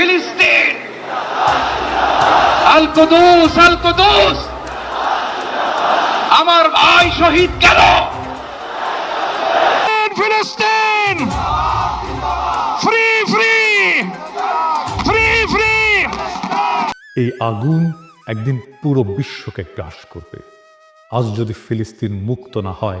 ফিলিস্তিন। আল কুদুস আল কুদুস। আমার ভাই শহীদ কেন? ফিলিস্তিন। ফ্রি ফ্রি ফ্রি ফ্রি এই আগুন একদিন পুরো বিশ্বকে গ্রাস করবে। আজ যদি ফিলিস্তিন মুক্ত না হয়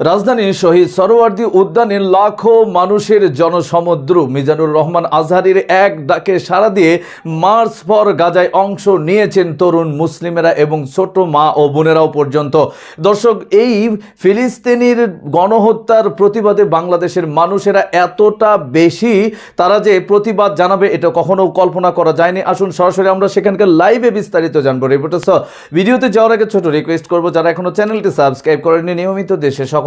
রাজধানীর শহীদ সরোয়ার্দী উদ্যানে লাখো মানুষের জনসমুদ্র। মিজানুর রহমান আজহারির এক ডাকে সাড়া দিয়ে মার্চ ফর গাজায় অংশ নিয়েছেন তরুণ মুসলিমেরা এবং ছোট মা ও বোনেরাও পর্যন্ত। দর্শক, এই ফিলিস্তিনির গণহত্যার প্রতিবাদে বাংলাদেশের মানুষেরা এতটা বেশি, তারা যে প্রতিবাদ জানাবে, এটা কখনো কল্পনা করা যায়নি। আসুন সরাসরি আমরা সেখানকার লাইভে বিস্তারিত জানব। রিপোর্টার ভিডিওতে যাওয়ার আগে ছোট রিকোয়েস্ট করব, যারা এখনও চ্যানেলটি সাবস্ক্রাইব করেনি নিয়মিত দেশে সকল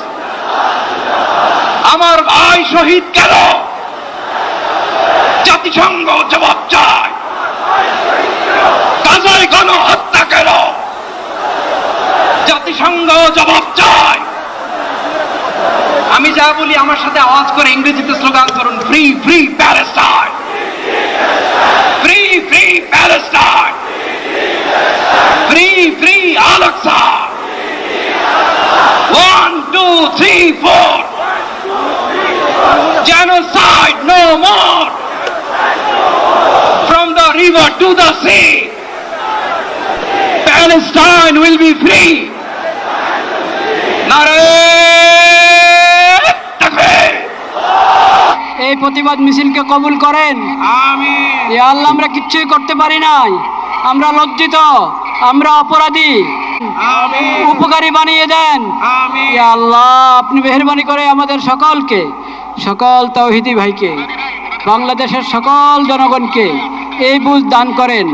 আমার শহীদ কেন? জাতিসংঘ জবাব চায়। গাজায় গণহত্যা কেন? জাতিসংঘ জবাব চায়। আমি যা বলি আমার সাথে আওয়াজ করে ইংরেজিতে স্লোগান করুন ফ্রি ফ্রি প্যালেস্টাইন free এই প্রতিবাদ মিছিলকে কবুল করেন। আল্লাহ আমরা কিচ্ছুই করতে পারি নাই। আমরা লজ্জিত আমরা অপরাধী। উপকারী বানিয়ে দেন। আল্লাহ আপনি মেহরবানি করে আমাদের সকলকে সকল তৌহিদি ভাইকে বাংলাদেশের সকল জনগণকে এই বুঝ দান করেন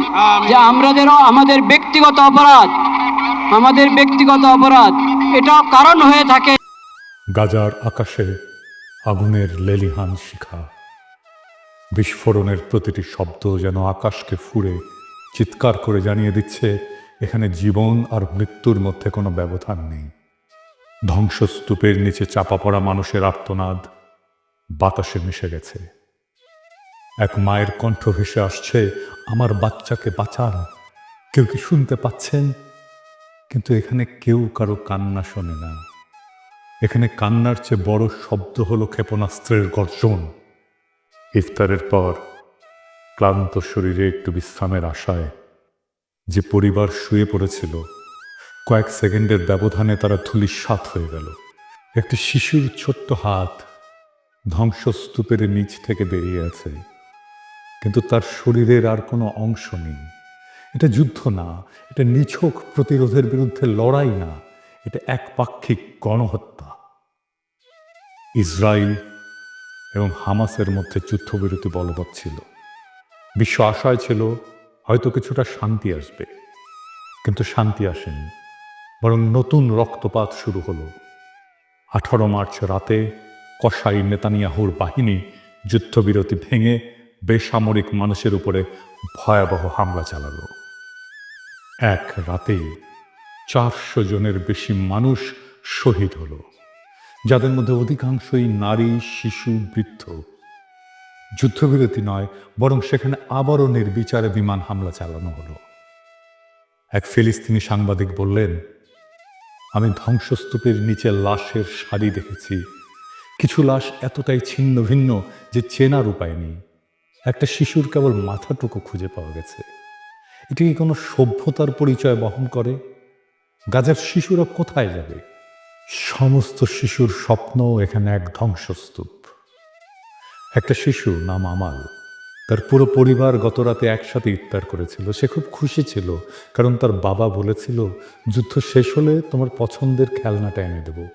যে আমাদের আমাদের ব্যক্তিগত অপরাধ আমাদের ব্যক্তিগত অপরাধ। এটাও কারণ হয়ে থাকে। গাজার আকাশে আগুনের লেলিহান শিখা। বিস্ফোরণের প্রতিটি শব্দ যেন আকাশকে ফুঁড়ে চিৎকার করে জানিয়ে দিচ্ছে, এখানে জীবন আর মৃত্যুর মধ্যে কোনো ব্যবধান নেই। ধ্বংসস্তূপের নিচে চাপা পড়া মানুষের আর্তনাদ বাতাসে মিশে গেছে। এক মায়ের কণ্ঠ ভেসে আসছে, আমার বাচ্চাকে বাঁচান। কেউ কি শুনতে পাচ্ছেন? কিন্তু এখানে কেউ কারও কান্না শোনে না। এখানে কান্নার চেয়ে বড় শব্দ হলো ক্ষেপণাস্ত্রের গর্জন। ইফতারের পর ক্লান্ত শরীরে একটু বিশ্রামের আশায় যে পরিবার শুয়ে পড়েছিল, কয়েক সেকেন্ডের ব্যবধানে তারা ধুলিস্বাত হয়ে গেল। একটি শিশুর ছোট্ট হাত ধ্বংসস্তূপের নিচ থেকে বেরিয়ে আছে। কিন্তু তার শরীরের আর কোনো অংশ নেই। এটা যুদ্ধ না, এটা নিছক প্রতিরোধের বিরুদ্ধে লড়াই না, এটা একপাক্ষিক গণহত্যা। ইসরায়েল এবং হামাসের মধ্যে যুদ্ধবিরতি বলবৎ ছিল। বিশ্ব আশায় ছিল হয়তো কিছুটা শান্তি আসবে, কিন্তু শান্তি আসেনি। বরং নতুন রক্তপাত শুরু হলো। আঠারো মার্চ রাতে কসাই নেতানিয়াহুর বাহিনী যুদ্ধবিরতি ভেঙে বেসামরিক মানুষের উপরে ভয়াবহ হামলা চালালো। এক রাতে চারশো জনের বেশি মানুষ শহীদ হলো, যাদের মধ্যে অধিকাংশই নারী, শিশু, বৃদ্ধ। যুদ্ধবিরতি নয়, বরং সেখানে আবারও নির্বিচারে বিমান হামলা চালানো হলো। এক ফিলিস্তিনি সাংবাদিক বললেন, আমি ধ্বংসস্তূপের নিচে লাশের সারি দেখেছি। কিছু লাশ এতটাই ছিন্ন ভিন্ন যে চেনার উপায় নেই। একটা শিশুর কেবল মাথাটুকু খুঁজে পাওয়া গেছে। এটি কি কোনো সভ্যতার পরিচয় বহন করে? গাজার শিশুরা কোথায় যাবে? সমস্ত শিশুর স্বপ্ন এখানে এক ধ্বংসস্তূপ। একটা শিশু নাম আমাল। তার পুরো পরিবার গত রাতে একসাথে ইফতার করেছিল। সে খুব খুশি ছিল, কারণ তার বাবা বলেছিল, যুদ্ধ শেষ হলে তোমার পছন্দের খেলনাটা এনে দেব।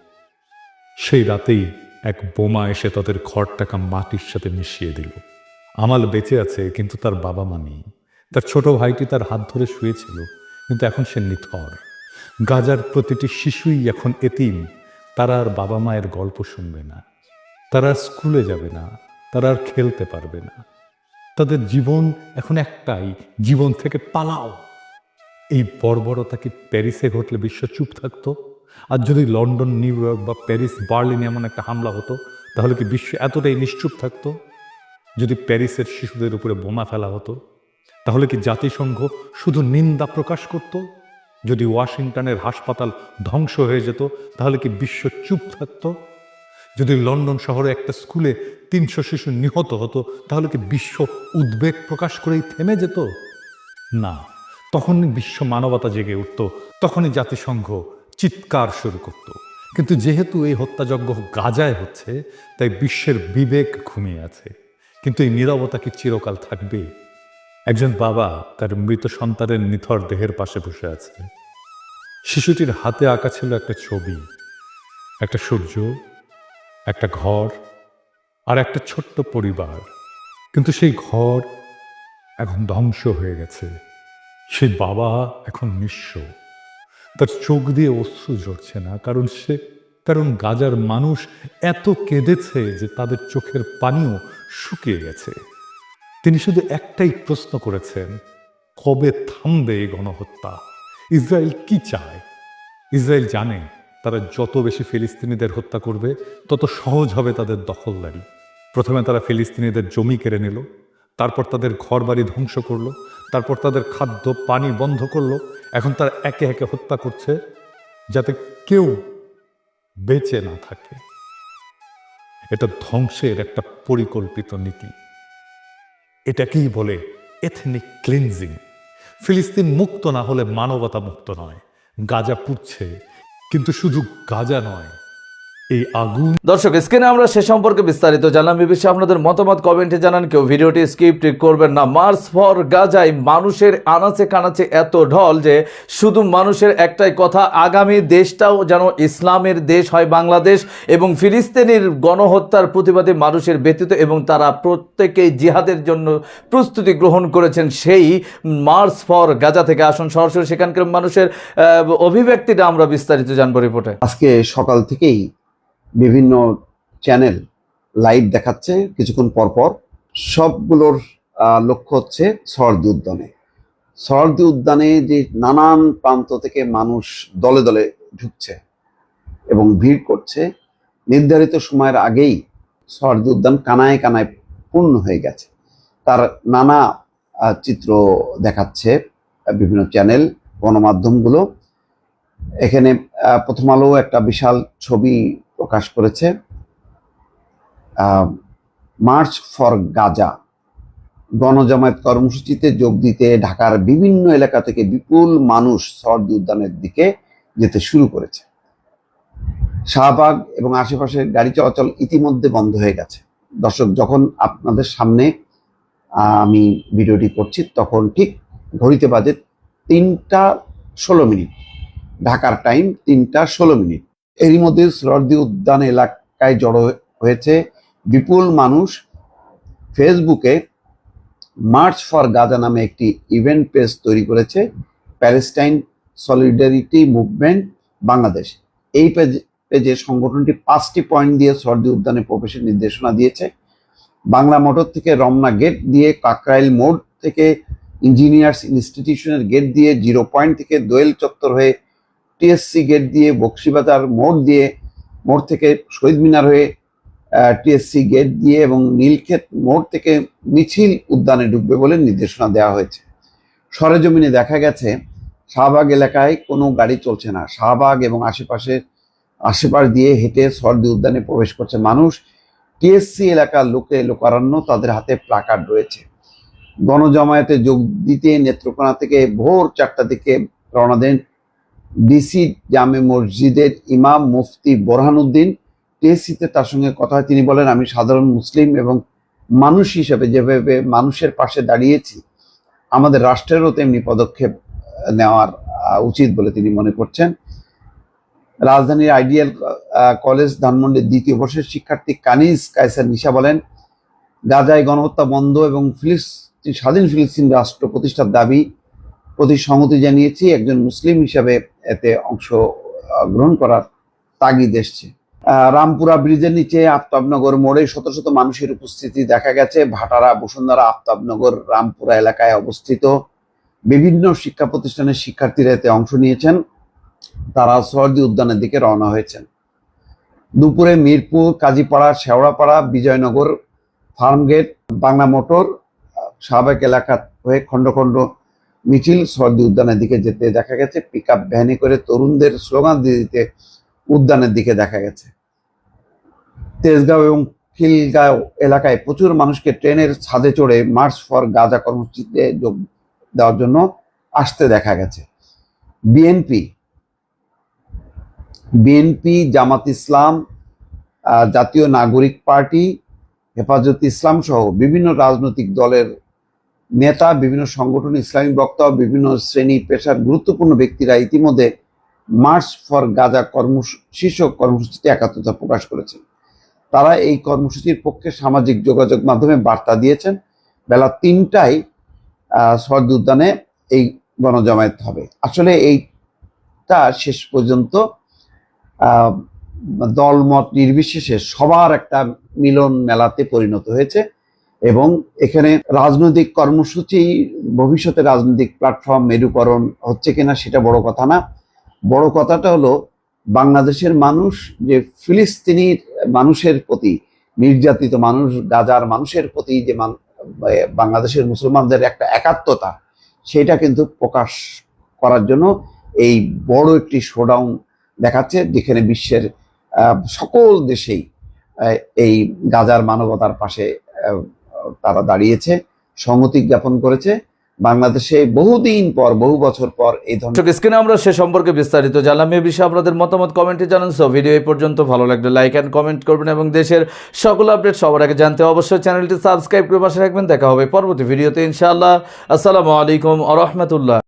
সেই রাতেই এক বোমা এসে তাদের ঘর টাকা মাটির সাথে মিশিয়ে দিল। আমাল বেঁচে আছে, কিন্তু তার বাবা মা নেই। তার ছোট ভাইটি তার হাত ধরে শুয়েছিল, কিন্তু এখন সে নিথর। গাজার প্রতিটি শিশুই এখন এতিম, তারা আর বাবা মায়ের গল্প শুনবে না। তারা আর স্কুলে যাবে না, তারা আর খেলতে পারবে না। তাদের জীবন এখন একটাই, জীবন থেকে পালাও। এই বর্বরতা কি প্যারিসে ঘটলে বিশ্ব চুপ থাকতো? আর যদি লন্ডন, নিউ ইয়র্ক বা প্যারিস, বার্লিনে এমন একটা হামলা হতো, তাহলে কি বিশ্ব এতটাই নিশ্চুপ থাকতো? যদি প্যারিসের শিশুদের উপরে বোমা ফেলা হতো তাহলে কি জাতিসংঘ শুধু নিন্দা প্রকাশ করত? যদি ওয়াশিংটনের হাসপাতাল ধ্বংস হয়ে যেত, তাহলে কি বিশ্ব চুপ থাকতো? যদি লন্ডন শহরে একটা স্কুলে তিনশো শিশু নিহত হতো, তাহলে কি বিশ্ব উদ্বেগ প্রকাশ করেই থেমে যেত? না, তখনই বিশ্ব মানবতা জেগে উঠত, তখনই জাতিসংঘ চিৎকার শুরু করত। কিন্তু যেহেতু এই হত্যাযজ্ঞ গাজায় হচ্ছে, তাই বিশ্বের বিবেক ঘুমিয়ে আছে। কিন্তু এই নীরবতা কি চিরকাল থাকবে? একজন বাবা তার মৃত সন্তানের নিথর দেহের পাশে বসে আছে। শিশুটির হাতে আঁকা ছিল একটা ছবি, একটা সূর্য, একটা ঘর আর একটা ছোট্ট পরিবার। কিন্তু সেই ঘর এখন ধ্বংস হয়ে গেছে। সেই বাবা এখন নিঃস্ব। তার চোখ দিয়ে অশ্রু ঝরছে না, কারণ সে, কারণ গাজার মানুষ এত কেঁদেছে যে তাদের চোখের পানিও শুকিয়ে গেছে। তিনি শুধু একটাই প্রশ্ন করেছেন, কবে থামবে এই গণহত্যা? ইসরায়েল কি চায়? ইসরায়েল জানে তারা যত বেশি ফিলিস্তিনিদের হত্যা করবে, তত সহজ হবে তাদের দখলদারি প্রথমে তারা ফিলিস্তিনিদের জমি কেড়ে নিল, তারপর তাদের ঘরবাড়ি ধ্বংস করল, তারপর তাদের খাদ্য, পানি বন্ধ করল। এখন তারা একে একে হত্যা করছে যাতে কেউ বেঁচে না থাকে। এটা ধ্বংসের একটা পরিকল্পিত নীতি। এটাকেই বলে? এথনিক ক্লিনজিং ফিলিস্তিন মুক্ত না হলে মানবতা মুক্ত নয়। গাজা পুড়ছে, কিন্তু শুধু গাজা নয় এই আগুন। দর্শক স্ক্রিনে আমরা সে সম্পর্কে বিস্তারিত জানলাম। এ বিষয়ে আপনাদের মতামত কমেন্টে জানান কেউ। ভিডিওটি স্কিপ করবেন না। মার্স ফর গাজায় মানুষের আনাচে কানাচে এত ঢল যে শুধু মানুষের একটাই কথা আগামী দেশটাও যেন ইসলামের দেশ হয় বাংলাদেশ এবং ফিলিস্তিনির গণহত্যার প্রতিবাদে মানুষের ব্যতীত এবং তারা প্রত্যেকেই জিহাদের জন্য প্রস্তুতি গ্রহণ করেছেন সেই মার্স ফর গাজা থেকে। আসুন সরাসরি সেখানকার মানুষের অভিব্যক্তিটা আমরা বিস্তারিত জানব রিপোর্টে। আজকে সকাল থেকেই বিভিন্ন চ্যানেল লাইভ দেখাচ্ছে কিছুক্ষণ পর পর। সবগুলোর লক্ষ্য হচ্ছে সরদি উদ্যানে। সরদি উদ্যানে যে নানান প্রান্ত থেকে মানুষ দলে দলে ঢুকছে এবং ভিড় করছে, নির্ধারিত সময়ের আগেই সরদি উদ্যান কানায় কানায় পূর্ণ হয়ে গেছে। তার নানা চিত্র দেখাচ্ছে বিভিন্ন চ্যানেল গণমাধ্যমগুলো। এখানে প্রথম আলো একটা বিশাল ছবি প্রকাশ করেছে মার্চ ফর গাজা গণজামায়াত কর্মসূচিতে যোগ দিতে ঢাকার বিভিন্ন এলাকা থেকে বিপুল মানুষ সরদি উদ্যানের দিকে যেতে শুরু করেছে। শাহবাগ এবং আশেপাশের গাড়ি চলাচল ইতিমধ্যে বন্ধ হয়ে গেছে। দর্শক, যখন আপনাদের সামনে আমি ভিডিওটি করছি, তখন ঠিক ঘড়িতে বাজে তিনটা ষোলো মিনিট। ঢাকার টাইম তিনটা ষোলো মিনিট। এরই মধ্যে সরদি উদ্যান এলাকায় জড়ো হয়েছে বিপুল মানুষ। ফেসবুকে মার্চ ফর গাজা নামে একটি ইভেন্ট পেজ তৈরি করেছে প্যালেস্টাইন সলিডারিটি মুভমেন্ট বাংলাদেশ এই পেজ পেজে সংগঠনটি পাঁচটি পয়েন্ট দিয়ে সরদি উদ্যানে প্রবেশের নির্দেশনা দিয়েছে। বাংলা মোটর থেকে রমনা গেট দিয়ে কাকরাইল মোড় থেকে ইঞ্জিনিয়ার্স ইনস্টিটিউশনের গেট দিয়ে জিরো পয়েন্ট থেকে দোয়েল চত্বর হয়ে টিএসসি গেট দিয়ে, বক্সিবাজার মোড় দিয়ে, মোড় থেকে শহীদ মিনার হয়ে টিএসসি গেট দিয়ে এবং নীলক্ষেত মোড় থেকে মিছিল উদ্যানে ঢুকবে বলে নির্দেশনা দেওয়া হয়েছে। সরেজমিনে দেখা গেছে, শাহবাগ এলাকায় কোনো গাড়ি চলছে না। শাহবাগ এবং আশেপাশে আশেপাশ দিয়ে হেঁটে সর্দি উদ্যানে প্রবেশ করছে মানুষ। টিএসসি এলাকার লোকে লোকারণ্য তাদের হাতে প্লাকার্ড রয়েছে। গণজমায়েতে যোগ দিতে নেত্রকোনা থেকে ভোর চারটা থেকে রওনা দেন ডিসি জামে মসজিদের ইমাম মুফতি বোরহানুদ্দিন টিএসসিতে তার সঙ্গে কথা হয়। তিনি বলেন, আমি সাধারণ মুসলিম এবং মানুষ হিসেবে যেভাবে মানুষের পাশে দাঁড়িয়েছি, আমাদের রাষ্ট্রেরও তেমনি পদক্ষেপ নেওয়ার উচিত বলে তিনি মনে করছেন। রাজধানীর আইডিয়াল কলেজ ধানমন্ডির দ্বিতীয় বর্ষের শিক্ষার্থী কানিজ কায়সার নিশা বলেন, গাজায় গণহত্যা বন্ধ এবং ফিলিস্তিন স্বাধীন ফিলিস্তিন রাষ্ট্র প্রতিষ্ঠার দাবি প্রতি সংহতি জানিয়েছি, একজন মুসলিম হিসাবে এতে অংশ গ্রহণ করার তাগিদ এসছে। রামপুরা ব্রিজের নিচে আফতাবনগর মোড়ে শত শত মানুষের উপস্থিতি দেখা গেছে। ভাটারা, বসুন্ধরা, আফতাবনগর, রামপুরা এলাকায় অবস্থিত বিভিন্ন শিক্ষা প্রতিষ্ঠানের শিক্ষার্থীরা এতে অংশ নিয়েছেন। তারা সরদি উদ্যানের দিকে রওনা হয়েছেন। দুপুরে মিরপুর, কাজীপাড়া, শেওড়াপাড়া, বিজয়নগর, ফার্মগেট বাংলা মোটর সাবেক এলাকা হয়ে খণ্ড খণ্ড মিছিল সরদি উদ্যানের দিকে যেতে দেখা গেছে পিক আপ ভ্যানে করে তরুণদের স্লোগান দিতে উদ্যানের দিকে দেখা গেছে। তেজগাঁও এবং খিলগাঁও এলাকায় প্রচুর মানুষকে ট্রেনের ছাদে চড়ে মার্চ ফর গাজা কর্মসূচিতে যোগ দেওয়ার জন্য আসতে দেখা গেছে। বিএনপি বিএনপি জামাত ইসলাম জাতীয় নাগরিক পার্টি, হেফাজত ইসলাম সহ বিভিন্ন রাজনৈতিক দলের নেতা, বিভিন্ন সংগঠন, ইসলামী বক্তা, বিভিন্ন শ্রেণি, পেশার গুরুত্বপূর্ণ ব্যক্তিরা ইতিমধ্যে মার্চ ফর গাজা কর্ম শীর্ষক কর্মসূচিতে একাত্মতা প্রকাশ করেছেন। তারা এই কর্মসূচির পক্ষে সামাজিক যোগাযোগ মাধ্যমে বার্তা দিয়েছেন। বেলা তিনটায় শরদ উদ্যানে এই গণজমায়েত হবে। আসলে এইটা শেষ পর্যন্ত দলমত নির্বিশেষে সবার একটা মিলন মেলাতে পরিণত হয়েছে। এবং এখানে রাজনৈতিক কর্মসূচি, ভবিষ্যতে রাজনৈতিক প্ল্যাটফর্ম মেরুকরণ হচ্ছে কিনা সেটা বড় কথা না। বড় কথাটা হলো, বাংলাদেশের মানুষ যে ফিলিস্তিনির মানুষের প্রতি, নির্যাতিত মানুষ, গাজার মানুষের প্রতি যে বাংলাদেশের মুসলমানদের একটা একাত্মতা, সেটা কিন্তু প্রকাশ করার জন্য এই বড় একটি শোডাউন দেখাচ্ছে, যেখানে বিশ্বের সকল দেশেই এই গাজার মানবতার পাশে তারা দাঁড়িয়েছে, সংহতি জ্ঞাপন করেছে। বাংলাদেশে বহুদিন পর, বহু বছর পর এই ধরনের স্ক্রিনে আমরা সে সম্পর্কে বিস্তারিত জানলাম। এ বিষয়ে আপনাদের মতামত কমেন্টে জানান। সো ভিডিও এই পর্যন্ত ভালো লাগলে লাইক অ্যান্ড কমেন্ট করবেন এবং দেশের সকল আপডেট সবার আগে জানতে অবশ্যই চ্যানেলটি সাবস্ক্রাইব করে পাশে রাখবেন। দেখা হবে পরবর্তী ভিডিওতে ইনশাআল্লাহ। আসসালামু আলাইকুম আ রহমতুল্লাহ।